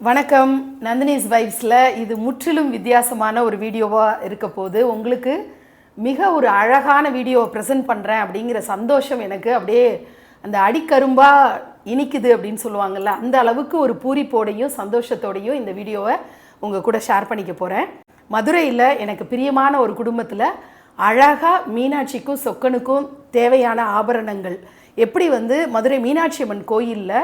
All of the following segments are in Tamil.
வணக்கம். நந்தினிஸ் வைப்ஸில் இது முற்றிலும் வித்தியாசமான ஒரு வீடியோவாக இருக்க போது உங்களுக்கு மிக ஒரு அழகான வீடியோவை ப்ரெசென்ட் பண்ணுறேன் அப்படிங்கிற சந்தோஷம் எனக்கு அப்படியே அந்த அடிக்கரும்பாக இனிக்குது அப்படின்னு சொல்லுவாங்கல்ல அந்த அளவுக்கு ஒரு பூரிப்போடையும் சந்தோஷத்தோடையும் இந்த வீடியோவை உங்கள் கூட ஷேர் பண்ணிக்க போகிறேன் மதுரையில் எனக்கு பிரியமான ஒரு குடும்பத்தில் அழகாக மீனாட்சிக்கும் சொக்கனுக்கும் தேவையான ஆபரணங்கள். எப்படி வந்து மதுரை மீனாட்சி அம்மன் கோயிலில்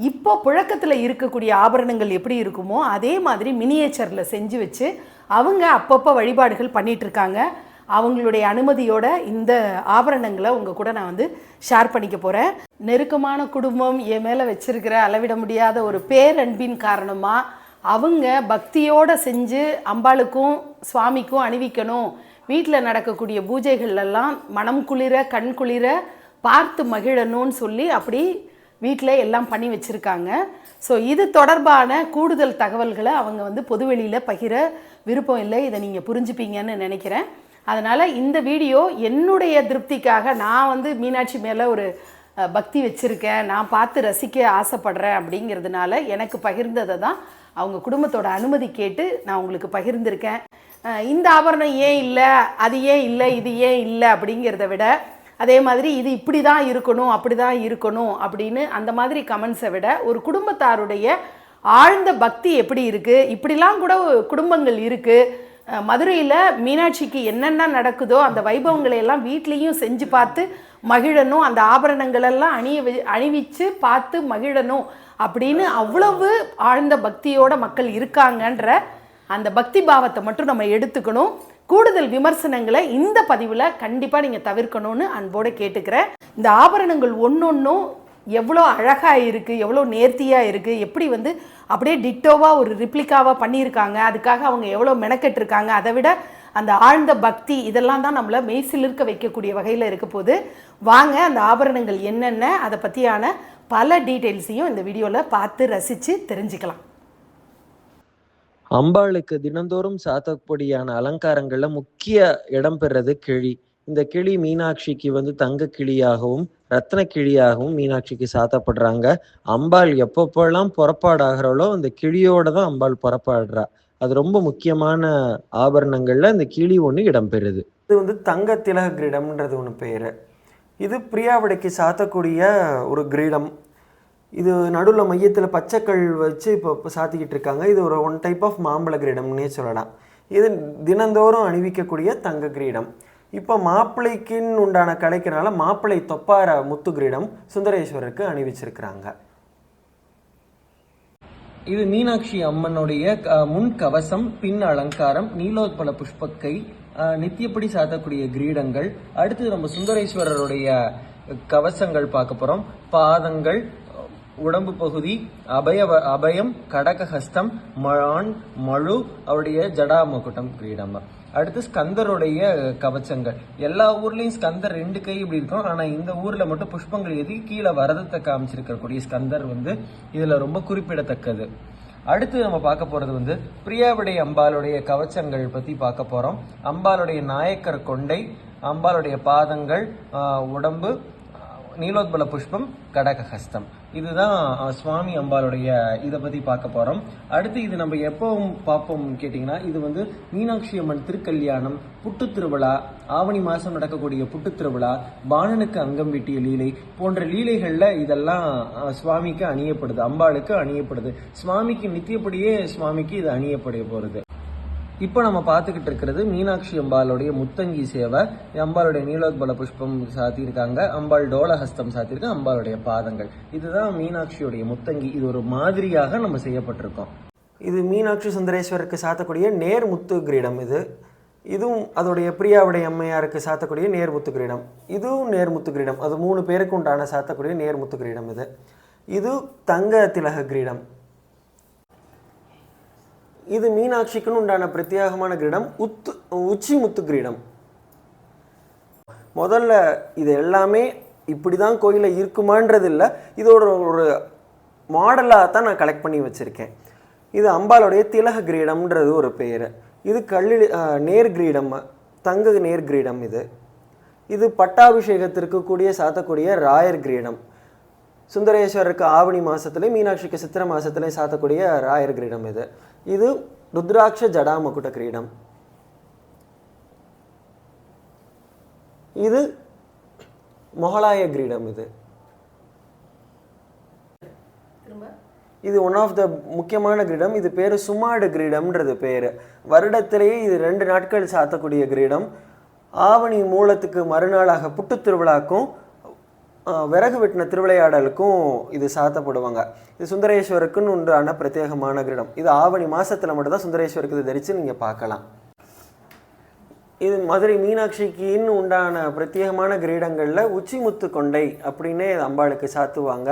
இப்போ புழக்கத்தில் இருக்கக்கூடிய ஆபரணங்கள் எப்படி இருக்குமோ அதே மாதிரி மினியேச்சரில் செஞ்சு வச்சு அவங்க அப்பப்போ வழிபாடுகள் பண்ணிகிட்ருக்காங்க இருக்காங்க. அவங்களுடைய அனுமதியோட இந்த ஆபரணங்களை உங்கள் கூட நான் வந்து ஷேர் பண்ணிக்க போகிறேன் நெருக்கமான குடும்பம் என் மேலே வச்சிருக்கிற அளவிட முடியாத ஒரு பேரன்பின் காரணமாக அவங்க பக்தியோடு செஞ்சு அம்பாளுக்கும் சுவாமிக்கும் அணிவிக்கணும். வீட்டில் நடக்கக்கூடிய பூஜைகள்லாம் மனம் குளிர கண் குளிர பார்த்து மகிழணும்னு சொல்லி அப்படி வீட்டில் எல்லாம் பண்ணி வச்சுருக்காங்க. ஸோ இது தொடர்பான கூடுதல் தகவல்களை அவங்க வந்து பொதுவெளியில் பகிர விருப்பம் இல்லை. இதை நீங்கள் புரிஞ்சுப்பீங்கன்னு நினைக்கிறேன். அதனால் இந்த வீடியோ என்னுடைய திருப்திக்காக நான் வந்து மீனாட்சி மேலே ஒரு பக்தி வச்சுருக்கேன். நான் பார்த்து ரசிக்க ஆசைப்படுறேன் அப்படிங்கிறதுனால எனக்கு பகிர்ந்ததை தான் அவங்க குடும்பத்தோட அனுமதி கேட்டு நான் உங்களுக்கு பகிர்ந்திருக்கேன். இந்த ஆபரணம் ஏன் இல்லை? அது ஏன் இல்லை? இது ஏன் இல்லை? அப்படிங்கிறத விட அதே மாதிரி இது இப்படி தான் இருக்கணும் அப்படி தான் இருக்கணும் அப்படின்னு அந்த மாதிரி கமெண்ட்ஸை விட ஒரு குடும்பத்தாருடைய ஆழ்ந்த பக்தி எப்படி இருக்குது இப்படிலாம் கூட குடும்பங்கள் இருக்குது மதுரையில் மீனாட்சிக்கு என்னென்ன நடக்குதோ அந்த வைபவங்களை எல்லாம் வீட்லேயும் செஞ்சு பார்த்து மகிழணும். அந்த ஆபரணங்களெல்லாம் அணிய அணிவிச்சு பார்த்து மகிழணும் அப்படின்னு அவ்வளவு ஆழ்ந்த பக்தியோட மக்கள் இருக்காங்கன்ற அந்த பக்தி பாவத்தை மட்டும் நம்ம எடுத்துக்கணும். கூடுதல் விமர்சனங்களை இந்த பதிவில் கண்டிப்பாக நீங்கள் தவிர்க்கணும்னு அன்போடு கேட்டுக்கிறேன். இந்த ஆபரணங்கள் ஒன்றொன்றும் எவ்வளோ அழகாக இருக்குது எவ்வளோ நேர்த்தியாக இருக்குது எப்படி வந்து அப்படியே டிட்டோவாக ஒரு ரிப்ளிகாவாக பண்ணியிருக்காங்க அதுக்காக அவங்க எவ்வளோ மெனக்கெட்டிருக்காங்க அதை விட அந்த ஆழ்ந்த பக்தி இதெல்லாம் தான் நம்மளை மெய்சிலிருக்க வைக்கக்கூடிய வகையில் இருக்க போது வாங்க அந்த ஆபரணங்கள் என்னென்ன அதை பற்றியான பல டீட்டெயில்ஸையும் இந்த வீடியோவில் பார்த்து ரசித்து தெரிஞ்சுக்கலாம். அம்பாளுக்கு தினந்தோறும் சாத்தக்கூடியான அலங்காரங்கள்ல முக்கிய இடம் பெறது கிளி. இந்த கிளி மீனாட்சிக்கு வந்து தங்க கிளியாகவும் ரத்ன கிளியாகவும் மீனாட்சிக்கு சாத்தப்படுறாங்க. அம்பாள் எப்பப்பெல்லாம் புறப்பாடாகிறாளோ அந்த கிளியோட தான் அம்பாள் புறப்பாடுறா. அது ரொம்ப முக்கியமான ஆபரணங்கள்ல இந்த கிளி ஒன்று இடம்பெறுது இது வந்து தங்க திலக கிரீடம்ன்றது ஒன்று பேர். இது பிரியாவிடைக்கு சாத்தக்கூடிய ஒரு கிரீடம். இது நடுவில் மையத்தில் பச்சைக்கல் வச்சு இப்போ இப்போ சாத்திக்கிட்டு இருக்காங்க. இது ஒரு ஒன் டைப் ஆஃப் மாம்பழ கிரீடம்னே சொல்லலாம். இது தினந்தோறும் அணிவிக்கக்கூடிய தங்க கிரீடம். இப்போ மாப்பிள்ளைக்குன்னு உண்டான கலைக்கிறனால மாப்பிள்ளை தொப்பார முத்து கிரீடம் சுந்தரேஸ்வரருக்கு அணிவிச்சிருக்கிறாங்க. இது மீனாட்சி அம்மனுடைய முன் கவசம் பின் அலங்காரம் நீலோத்பல புஷ்பக்கை நித்தியப்படி சாத்தக்கூடிய கிரீடங்கள். அடுத்து நம்ம சுந்தரேஸ்வரருடைய கவசங்கள் பார்க்க போகிறோம் பாதங்கள் உடம்பு பகுதி அபய அபயம் கடகஹஸ்தம் மழான் மழு அவருடைய ஜடாமுகுட்டம் கிரீடம். அடுத்து ஸ்கந்தருடைய கவச்சங்கள். எல்லா ஊர்லயும் ஸ்கந்தர் ரெண்டு கை இப்படி இருக்கும். ஆனா இந்த ஊர்ல மட்டும் புஷ்பங்கள் எதி கீழே வரதத்தை காமிச்சிருக்கக்கூடிய ஸ்கந்தர் வந்து இதுல ரொம்ப குறிப்பிடத்தக்கது. அடுத்து நம்ம பார்க்க போறது வந்து பிரியாவுடைய அம்பாளுடைய கவச்சங்கள் பத்தி பார்க்க போறோம். அம்பாளுடைய நாயக்கர் கொண்டை அம்பாளுடைய பாதங்கள் உடம்பு நீலோத்பல புஷ்பம் கடகஹஸ்தம் இதுதான் சுவாமி அம்பாளுடைய இதை பத்தி பார்க்க போறோம். அடுத்து இது நம்ம எப்போ பார்ப்போம் கேட்டிங்கன்னா இது வந்து மீனாட்சி அம்மன் திருக்கல்யாணம் புட்டு திருவிழா ஆவணி மாசம் நடக்கக்கூடிய புட்டு திருவிழா பாணனுக்கு அங்கம் வெட்டிய லீலை போன்ற லீலைகள்ல இதெல்லாம் சுவாமிக்கு அணியப்படுது அம்பாளுக்கு அணியப்படுது. சுவாமிக்கு நித்தியப்படியே சுவாமிக்கு இது அணியப்படைய போறது. இப்போ நம்ம பார்த்துக்கிட்டு இருக்கிறது மீனாட்சி அம்பாளுடைய முத்தங்கி சேவை. அம்பாளுடைய நீலோத்பல புஷ்பம் சாத்தியிருக்காங்க. அம்பாள் டோலஹஸ்தம் சாத்தியிருக்காங்க அம்பாளுடைய பாதங்கள். இதுதான் மீனாட்சியுடைய முத்தங்கி. இது ஒரு மாதிரியாக நம்ம செய்யப்பட்டிருக்கோம். இது மீனாட்சி சுந்தரேஸ்வருக்கு சாத்தக்கூடிய நேர் முத்து கிரீடம் இது. இதுவும் அதோடைய பிரியாவுடைய அம்மையாருக்கு சாத்தக்கூடிய நேர்முத்து கிரீடம். இதுவும் நேர்முத்து கிரீடம். அது மூணு பேருக்கு உண்டான சாத்தக்கூடிய நேர்முத்து கிரீடம் இது. இது தங்க திலக கிரீடம். இது மீனாட்சிக்குன்னு உண்டான பிரத்யேகமான கிரீடம் உத்து உச்சி முத்து கிரீடம். முதல்ல இது எல்லாமே இப்படி தான் கோயிலில் இருக்குமான்றது இல்லை இதோட ஒரு மாடலாக தான் நான் கலெக்ட் பண்ணி வச்சுருக்கேன். இது அம்பாளுடைய திலக கிரீடம்ன்றது ஒரு பெயர் இது கல்லில் நேர் கிரீடம் தங்க நேர் கிரீடம் இது. இது பட்டாபிஷேகத்திற்கு கூடிய சாத்தக்கூடிய ராயர் கிரீடம். சுந்தரேஸ்வரருக்கு ஆவணி மாசத்துலயும் மீனாட்சிக்கு சித்திரை மாசத்துலயும் சாத்தக்கூடிய ராயர் கிரீடம் இது. இது ருத்ராட்ச ஜடாமகுட கிரீடம். இது மொகலாய கிரீடம் இது. இது ஒன் ஆஃப் த முக்கியமான கிரீடம். இது பேர் சுமாடு கிரீடம்ன்றது பேர். வருடத்திலேயே இது ரெண்டு நாட்கள் சாத்தக்கூடிய கிரீடம். ஆவணி மூலத்துக்கு மறுநாளாக புட்டு திருவிழாக்கும் விறகு வெட்டின திருவிளையாடலுக்கும் இது சாத்தப்படுவாங்க. இது சுந்தரேஸ்வருக்குன்னு உண்டான பிரத்யேகமான கிரீடம். இது ஆவணி மாதத்தில் மட்டும்தான் சுந்தரேஸ்வருக்கு இது தரித்து நீங்கள் பார்க்கலாம். இது மதுரை மீனாட்சிக்குன்னு உண்டான பிரத்யேகமான கிரீடங்களில் உச்சிமுத்து கொண்டை அப்படின்னே இது அம்பாளுக்கு சாத்துவாங்க.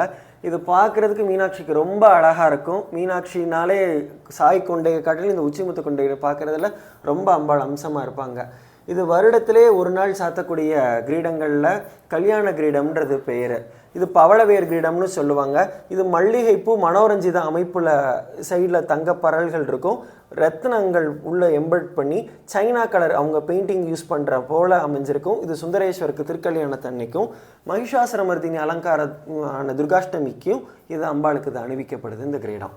இது பார்க்குறதுக்கு மீனாட்சிக்கு ரொம்ப அழகாக இருக்கும். மீனாட்சினாலே சாய் கொண்டையை காட்டிலும் இந்த உச்சிமுத்து கொண்டையை பார்க்குறதுல ரொம்ப அம்பாள் அம்சமாக இருப்பாங்க. இது வருடத்திலே ஒரு நாள் சாத்தக்கூடிய கிரீடங்களில் கல்யாண கிரீடம்ன்றது பெயர் இது பவளவேர் கிரீடம்னு சொல்லுவாங்க. இது மல்லிகைப்பூ மனோரஞ்சித அமைப்பில் சைடில் தங்க பரல்கள் இருக்கும். ரத்னங்கள் உள்ளே எம்பர்ட் பண்ணி சைனா கலர் அவங்க பெயிண்டிங் யூஸ் பண்ணுற போல அமைஞ்சிருக்கும். இது சுந்தரேஸ்வருக்கு திருக்கல்யாணத்தன்னைக்கும் மகிஷாசுரமர்தினி அலங்கார ஆன துர்காஷ்டமிக்கும் இது அம்பாளுக்கு இது அணிவிக்கப்படுது இந்த கிரீடம்.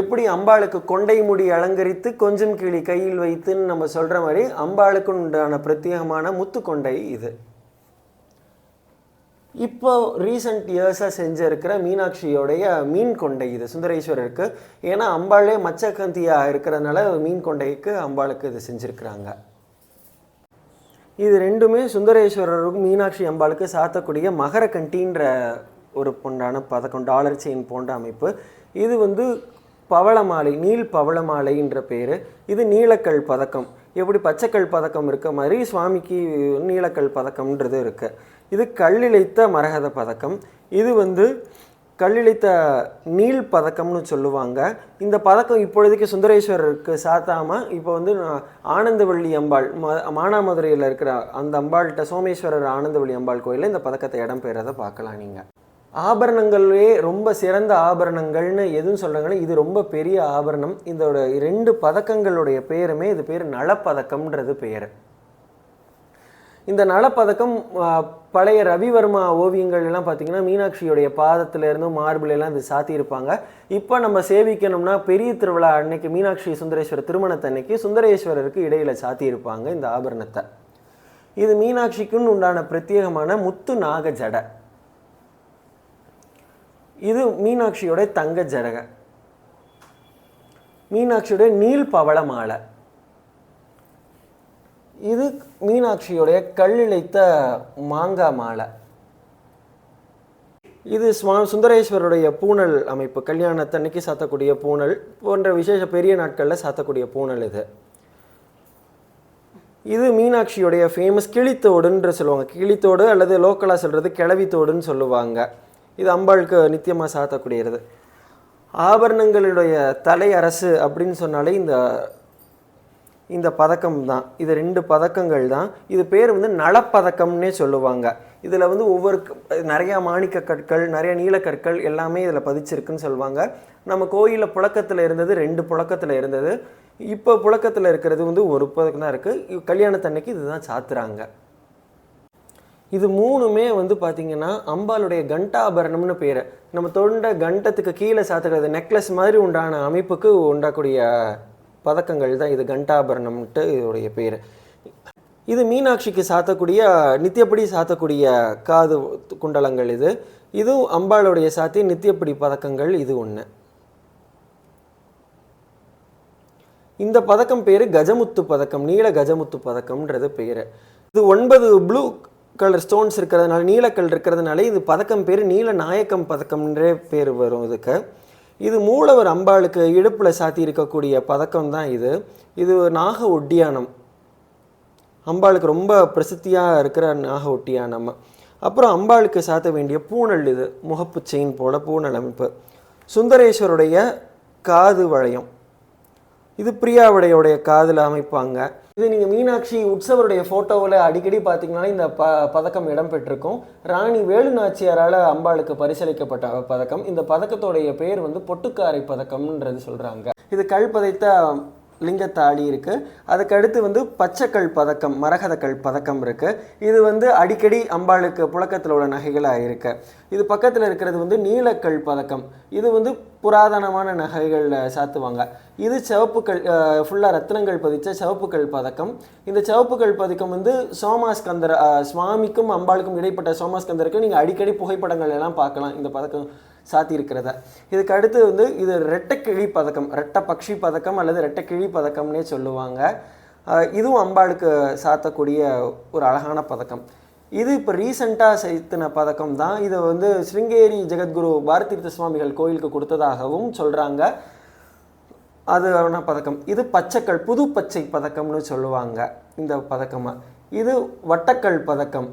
எப்படி அம்பாளுக்கு கொண்டை முடி அலங்கரித்து கொஞ்சம் கிளி கையில் வைத்துன்னு நம்ம சொல்கிற மாதிரி அம்பாளுக்கு உண்டான பிரத்யேகமான முத்து கொண்டை இது. இப்போ ரீசன்ட் இயர்ஸாக செஞ்சிருக்கிற மீனாட்சியோடைய மீன் கொண்டை இது சுந்தரேஸ்வரருக்கு. ஏன்னா அம்பாளே மச்சக்கந்தியாக இருக்கிறதுனால மீன் கொண்டைக்கு அம்பாளுக்கு இது செஞ்சுருக்கிறாங்க. இது ரெண்டுமே சுந்தரேஸ்வரருக்கும் மீனாட்சி அம்பாளுக்கு சாத்தக்கூடிய மகர கண்டின்ற ஒரு பொண்டான பதக்கம் டாலர் செயின் போன்ற அமைப்பு. இது வந்து பவளமாலை நீல் பவளமாலைன்ற பேர். இது நீலக்கல் பதக்கம். எப்படி பச்சைக்கல் பதக்கம் இருக்க? மாதிரி சுவாமிக்கு நீலக்கல் பதக்கம்ன்றது இருக்கு. இது கல்லிழைத்த மரகத பதக்கம். இது வந்து கல்லிழைத்த நீல் பதக்கம்னு சொல்லுவாங்க. இந்த பதக்கம் இப்பொழுதைக்கு சுந்தரேஸ்வரருக்கு சாத்தாமல் இப்போ வந்து ஆனந்தவள்ளி அம்பாள் ம மானாமதுரையில் இருக்கிற அந்த அம்பாள்கிட்ட சோமேஸ்வரர் ஆனந்தவள்ளி அம்பாள் கோயிலில் இந்த பதக்கத்தை இடம் பெறதை பார்க்கலாம் நீங்கள் ஆபரணங்களே ரொம்ப சிறந்த ஆபரணங்கள்னு எதுவும் சொல்கிறாங்கன்னா இது ரொம்ப பெரிய ஆபரணம். இதோட ரெண்டு பதக்கங்களுடைய பேருமே இது பேர் நலப்பதக்கம்ன்றது பெயர் இந்த நலப்பதக்கம் பழைய ரவிவர்மா ஓவியங்கள் எல்லாம் பார்த்தீங்கன்னா மீனாட்சியுடைய பாதத்துல இருந்தும் மார்பிள் எல்லாம் இது சாத்தியிருப்பாங்க. இப்போ நம்ம சேவிக்கணும்னா பெரிய திருவிழா அன்னைக்கு மீனாட்சி சுந்தரேஸ்வரர் திருமணத்தன்னைக்கு சுந்தரேஸ்வரருக்கு இடையில சாத்தியிருப்பாங்க இந்த ஆபரணத்தை. இது மீனாட்சிக்குன்னு உண்டான பிரத்யேகமான முத்து நாக ஜடை இது மீனாட்சியுடைய தங்க ஜடக மீனாட்சியுடைய நீல் பவள மாலை. இது மீனாட்சியுடைய கல்லிழைத்த மாங்காய் மாலை. இது சுவா சுந்தரேஸ்வரருடைய பூணல் அமைப்பு கல்யாணத்தன்னைக்கு சாத்தக்கூடிய பூணல் போன்ற விசேஷ பெரிய நாட்களில் சாத்தக்கூடிய பூணல் இது. இது மீனாட்சியுடைய ஃபேமஸ் கிளித்தோடுன்ற சொல்லுவாங்க. கிளித்தோடு அல்லது லோக்கலாக சொல்கிறது கிளவித்தோடுன்னு சொல்லுவாங்க. இது அம்பாளுக்கு நித்தியமாக சாத்தக்கூடியது. ஆபரணங்களுடைய தலை அரசு அப்படின்னு சொன்னாலே இந்த இந்த பதக்கம் தான். இது ரெண்டு பதக்கங்கள் தான். இது பேர் வந்து நலப்பதக்கம்னே சொல்லுவாங்க. இதில் வந்து ஒவ்வொரு நிறையா மாணிக்க கற்கள் நிறைய நீலக்கற்கள் எல்லாமே இதில் பதிச்சிருக்குன்னு சொல்லுவாங்க. நம்ம கோயிலில் புழக்கத்தில் இருந்தது ரெண்டு புழக்கத்தில் இருந்தது. இப்போ புழக்கத்தில் இருக்கிறது வந்து ஒரு பதக்கம் தான் இருக்குது கல்யாணத்தன்னைக்கு இதுதான் சாத்துறாங்க. இது மூணுமே வந்து பார்த்தீங்கன்னா அம்பாளுடைய கண்டாபரணம்னு பேர். நம்ம தொண்ட கண்டத்துக்கு கீழே சாத்துக்கிறது நெக்லஸ் மாதிரி உண்டான அமைப்புக்கு உண்டாக்கூடிய பதக்கங்கள் தான் இது கண்டாபரணம்ன்ட்டு இதோடைய பேர். இது மீனாட்சிக்கு சாத்தக்கூடிய நித்தியப்படி சாத்தக்கூடிய காது குண்டலங்கள் இது. இதுவும் அம்பாளுடைய சாத்தி நித்தியப்படி பதக்கங்கள் இது ஒன்று இந்த பதக்கம் பேர் கஜமுத்து பதக்கம் நீல கஜமுத்து பதக்கம்ன்றது பேர். இது ஒன்பது ப்ளூ கலர் ஸ்டோன்ஸ் இருக்கிறதுனால நீலக்கல் இருக்கிறதுனால இது பதக்கம் பேர் நீல நாயக்கம் பதக்கம்ன்றே பேர் வரும் இதுக்கு. இது மூலவர் அம்பாளுக்கு இடுப்பில் சாத்தி இருக்கக்கூடிய பதக்கம் தான் இது. இது நாக ஒட்டியானம் அம்பாளுக்கு ரொம்ப பிரசித்தியாக இருக்கிற நாக ஒட்டியானம் அப்புறம் அம்பாளுக்கு சாத்த வேண்டிய பூணல் இது முகப்பு செயின் போல பூணல் அமைப்பு. சுந்தரேஸ்வருடைய காது வளையம். இது பிரியாவுடையோடைய காதில் அமைப்பாங்க. இது நீங்கள் மீனாட்சி உற்சவருடைய ஃபோட்டோவில் அடிக்கடி பார்த்தீங்கன்னா இந்த ப பதக்கம் இடம்பெற்றிருக்கும். ராணி வேலுநாச்சியாரால் அம்பாளுக்கு பரிசளிக்கப்பட்ட பதக்கம். இந்த பதக்கத்தோடைய பேர் வந்து பொட்டுக்காரை பதக்கம்ன்றது சொல்கிறாங்க இது கல் பதைத்த லிங்கத்தாளி இருக்குது அதுக்கடுத்து வந்து பச்சைக்கல் பதக்கம் மரகதக்கல் பதக்கம் இருக்குது இது வந்து அடிக்கடி அம்பாளுக்கு புழக்கத்தில் உள்ள நகைகளாக இருக்கு. இது பக்கத்தில் இருக்கிறது வந்து நீலக்கல் பதக்கம். இது வந்து புராதனமான நகைகளில் சாத்துவாங்க. இது சிவப்புக்கள் ஃபுல்லாக ரத்தினங்கள் பதிச்ச சிவப்புக்கள் பதக்கம். இந்த சிவப்புக்கள் பதக்கம் வந்து சோமாஸ்கந்தர் சுவாமிக்கும் அம்பாளுக்கும் இடைப்பட்ட சோமாஸ்கந்தருக்கு நீங்கள் அடிக்கடி புகைப்படங்கள் எல்லாம் பார்க்கலாம். இந்த பதக்கம் சாத்தியிருக்கிறத. இதுக்கு அடுத்து வந்து இது ரெட்டைக்கிழி பதக்கம் ரெட்டை பக்ஷி பதக்கம் அல்லது ரெட்டைக்கிழி பதக்கம்னே சொல்லுவாங்க. இதுவும் அம்பாளுக்கு சாத்தக்கூடிய ஒரு அழகான பதக்கம். இது இப்போ ரீசண்டாக செய்தின பதக்கம் தான். இதை வந்து ஸ்ருங்கேரி ஜெகத்குரு பாரதீர்த்த சுவாமிகள் கோயிலுக்கு கொடுத்ததாகவும் சொல்கிறாங்க அதுவான பதக்கம். இது பச்சைக்கல் புது பச்சை பதக்கம்னு சொல்லுவாங்க இந்த பதக்கமாக இது வட்டக்கல் பதக்கம்.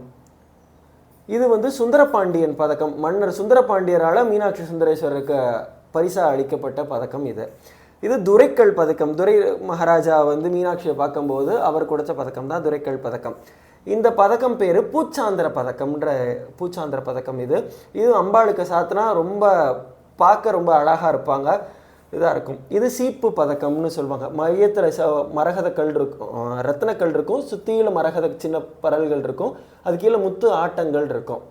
இது வந்து சுந்தரபாண்டியன் பதக்கம். மன்னர் சுந்தரபாண்டியரால் மீனாட்சி சுந்தரேஸ்வரருக்கு பரிசா அளிக்கப்பட்ட பதக்கம் இது. இது துரைக்கல் பதக்கம். துரை மகாராஜா வந்து மீனாட்சியை பார்க்கும்போது அவர் கொடுத்த பதக்கம் தான் துரைக்கல் பதக்கம். இந்த பதக்கம் பேர் பூச்சாந்திர பதக்கம்ன்ற பூச்சாந்திர பதக்கம் இது. இது அம்பாளுக்கு சாத்தினா ரொம்ப பார்க்க ரொம்ப அழகாக இருப்பாங்க. இதாக இருக்கும். இது சீப்பு பதக்கம்னு சொல்லுவாங்க. மையத்தில் ச மரகத கல் இருக்கும். அஹ் ரத்தினக்கல் இருக்கும். சுற்றியில் மரகத சின்ன பரல்கள் இருக்கும். அது கீழே முத்து ஆட்டங்கள் இருக்கும்.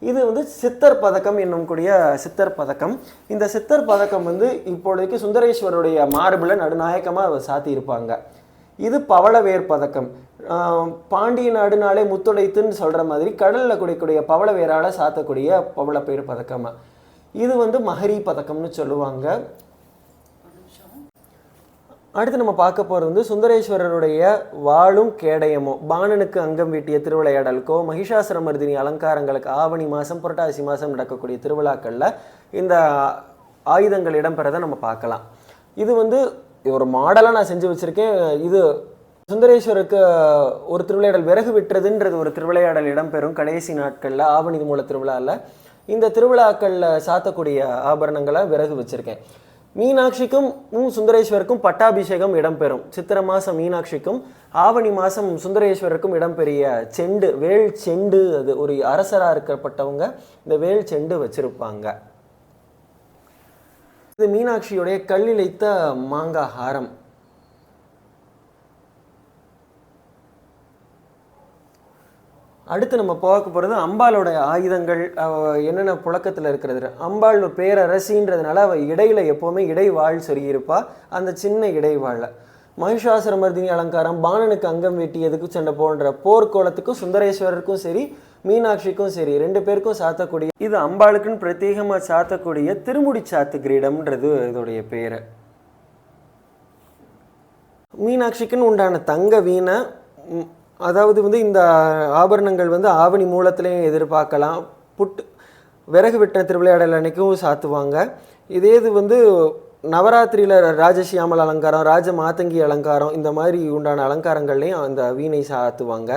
இது வந்து சித்தர் பதக்கம் என்னும் கூடிய சித்தர் பதக்கம். இந்த சித்தர் பதக்கம் வந்து இப்போதைக்கு சுந்தரேஸ்வருடைய மார்பில் நடுநாயக்கமாக சாத்தியிருப்பாங்க. இது பவளவேர் பதக்கம். பாண்டிய நாடுனாலே முத்துடைத்துன்னு சொல்கிற மாதிரி கடலில் குடிக்கூடிய பவளவேரால் சாத்தக்கூடிய பவளப்பேர் பதக்கமாக இது வந்து மகரி பதக்கம்னு சொல்லுவாங்க. அடுத்து நம்ம பார்க்க போகிறது வந்து சுந்தரேஸ்வரருடைய வாளும் கேடயமும். பாணனுக்கு அங்கம் வீட்டிய திருவிளையாடலுக்கோ மகிஷாசுரமர்தினி அலங்காரங்களுக்கு ஆவணி மாதம் புரட்டாசி மாதம் நடக்கக்கூடிய திருவிழாக்களில் இந்த ஆயுதங்கள் இடம்பெறதை நம்ம பார்க்கலாம். இது வந்து ஒரு மாடலாக நான் செஞ்சு வச்சுருக்கேன். இது சுந்தரேஸ்வருக்கு ஒரு திருவிளையாடல் விறகு விட்டுறதுன்றது ஒரு திருவிளையாடல் இடம்பெறும் கடைசி நாட்களில் ஆவணி மூல திருவிழாவில் இந்த திருவிழாக்களில் சாத்தக்கூடிய ஆபரணங்களை விறகு வச்சுருக்கேன். மீனாட்சிக்கும் ம், சுந்தரேஸ்வருக்கும் பட்டாபிஷேகம் இடம்பெறும். சித்திரை மாதம் மீனாட்சிக்கும் ஆவணி மாதம் சுந்தரேஸ்வரருக்கும் இடம்பெறிய செண்டு வேல் செண்டு அது ஒரு அரசராக இருக்கப்பட்டவங்க இந்த வேல் செண்டு வச்சிருப்பாங்க. இது மீனாட்சியுடைய கல்லிழைத்த மாங்காய் ஹாரம் அடுத்து நம்ம பார்க்க போகிறது அம்பாளோட ஆயுதங்கள் என்னென்ன புழக்கத்தில் இருக்கிறது. அம்பாள் பேரரசின்றதுனால அவள் இடையில எப்போவுமே இடைவாள் சொருகியிருப்பா அந்த சின்ன இடைவாளில். மகிஷாசுரமர்தினி அலங்காரம் பாணனுக்கு அங்கம் வெட்டியதுக்கு சண்டை போன்ற போர்க்கோளத்துக்கும் சுந்தரேஸ்வரருக்கும் சரி மீனாட்சிக்கும் சரி ரெண்டு பேருக்கும் சாத்தக்கூடிய இது அம்பாளுக்குன்னு பிரத்யேகமாக சாத்தக்கூடிய திருமுடி சாத்து கிரீடம்ன்றது இதோடைய பேர். மீனாட்சிக்குன்னு உண்டான தங்க வீணை அதாவது வந்து இந்த ஆபரணங்கள் வந்து ஆவணி மூலத்திலையும் எதிர்பார்க்கலாம். புட்டு விறகு வெட்டின திருவிளையாடல் அன்னைக்கும் சாத்துவாங்க. இதே இது வந்து நவராத்திரியில் ராஜசியாமல் அலங்காரம் ராஜ மாதங்கி அலங்காரம் இந்த மாதிரி உண்டான அலங்காரங்கள்லையும் அந்த வீணை சாத்துவாங்க.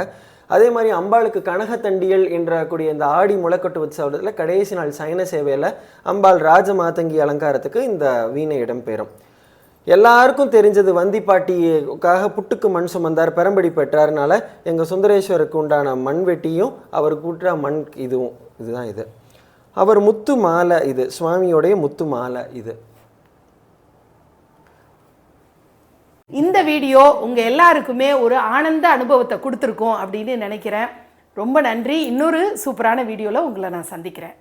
அதே மாதிரி அம்பாளுக்கு கனகத்தண்டியல் என்ற கூடிய இந்த ஆடி முளைக்கட்டு உற்சவத்தில் கடைசி நாள் சைன சேவையில் அம்பாள் ராஜ மாதங்கி அலங்காரத்துக்கு இந்த வீணை இடம்பெறும். எல்லாருக்கும் தெரிஞ்சது வந்திப்பாட்டிக்காக புட்டுக்கு மண் சுமந்தார் பெரம்படி பெற்றார்னால எங்கள் சுந்தரேஸ்வருக்கு உண்டான மண்வெட்டியும் அவர் கூட்டுற மண் இதுவும் இதுதான் இது. அவர் முத்து மாலை இது சுவாமியோடைய முத்து மாலை இது. இந்த வீடியோ உங்கள் எல்லாருக்குமே ஒரு ஆனந்த அனுபவத்தை கொடுத்துருக்கோம் அப்படின்னு நினைக்கிறேன். ரொம்ப நன்றி. இன்னொரு சூப்பரான வீடியோவில் உங்களை நான் சந்திக்கிறேன்.